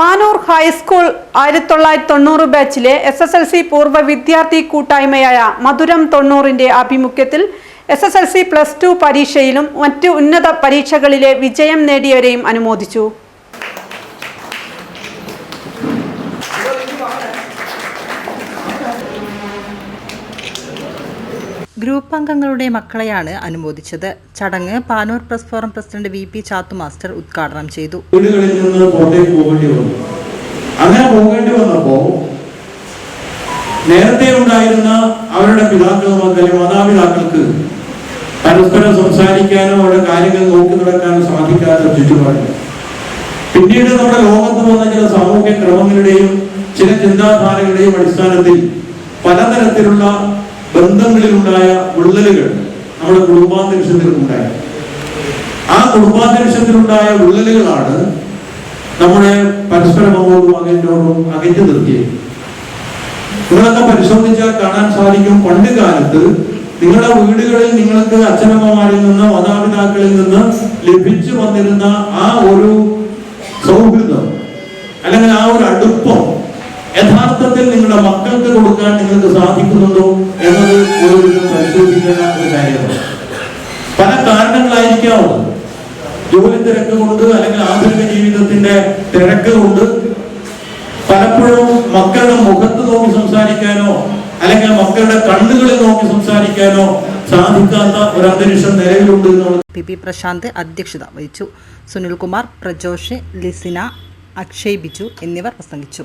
Panoor high school ആയിരത്തി തൊള്ളായിരത്തി തൊണ്ണൂറ് ബാച്ചിലെ എസ് എസ് എൽ സി പൂർവ വിദ്യാർത്ഥി കൂട്ടായ്മയായ മധുരം തൊണ്ണൂറിന്റെ ആഭിമുഖ്യത്തിൽ S S L C plus two പരീക്ഷയിലും മറ്റ് ഉന്നത പരീക്ഷകളിലെ വിജയം നേടിയവരെയും അനുമോദിച്ചു. ഗ്രൂപ്പ് അംഗങ്ങളുടെ മക്കളെയാണ് അനുമോദിച്ചത്. ചടങ്ങ് Panoor press forum president V P Chathu master ഉദ്ഘാടനം ചെയ്തു. അങ്ങനെ പോകേണ്ടി വന്നപ്പോ നേരത്തെ ഉണ്ടായിരുന്ന അവരുടെ പിതാക്കളും അല്ലെങ്കിൽ മാതാപിതാക്കൾക്ക് പരസ്പരം സംസാരിക്കാനോ അവരുടെ കാര്യങ്ങൾ നോക്കി നടക്കാനോ സാധിക്കാത്ത ചുറ്റുപാട്. പിന്നീട് നമ്മുടെ ലോകത്ത് വന്ന ചില സാമൂഹ്യ ക്രമങ്ങളുടെയും ചില ചിന്താധാരകളുടെയും അടിസ്ഥാനത്തിൽ പലതരത്തിലുള്ള ബന്ധങ്ങളിലുണ്ടായ വിള്ളലുകൾ നമ്മുടെ കുടുംബാന്തരീക്ഷത്തിൽ ഉണ്ടായി ആ കുടുംബാന്തരീക്ഷത്തിലുണ്ടായ ഉള്ളലുകളാണ് നമ്മുടെ പരസ്പരം അങ്ങോട്ടും അകറ്റോടും അകറ്റി നിർത്തിയത്. നിങ്ങളൊക്കെ പരിശോധിച്ചാൽ കാണാൻ സാധിക്കും പണ്ട് കാലത്ത് നിങ്ങളുടെ വീടുകളിൽ നിങ്ങൾക്ക് അച്ഛനമ്മമാരിൽ നിന്ന് മാതാപിതാക്കളിൽ നിന്ന് ലഭിച്ചു വന്നിരുന്ന ആ ഒരു സൗഹൃദം അല്ലെങ്കിൽ ആ ഒരു അടുപ്പം യഥാർത്ഥത്തിൽ നിങ്ങളുടെ മക്കൾക്ക് കൊടുക്കാൻ നിങ്ങൾക്ക് സാധിക്കുന്നുണ്ടോ? പരിശോധിക്കേണ്ട ഒരു കാര്യമാണ് പല കാരണങ്ങളായിരിക്കാം ജോലി തിരക്ക് കൊണ്ട് അല്ലെങ്കിൽ ആധുനിക ജീവിതത്തിന്റെ തിരക്ക് കൊണ്ട് പലപ്പോഴും മക്കളുടെ മുഖത്ത് നോക്കി സംസാരിക്കാനോ അല്ലെങ്കിൽ മക്കളുടെ കണ്ണുകളിൽ നോക്കി സംസാരിക്കാനോ സാധിക്കാത്ത ഒരു അന്തരീക്ഷം നിലവിലുണ്ട് പി പി പ്രശാന്ത് അധ്യക്ഷത വഹിച്ചു. സുനിൽകുമാർ പ്രജോഷ് ലിസിന അക്ഷയ് ബിജു എന്നിവർ പ്രസംഗിച്ചു.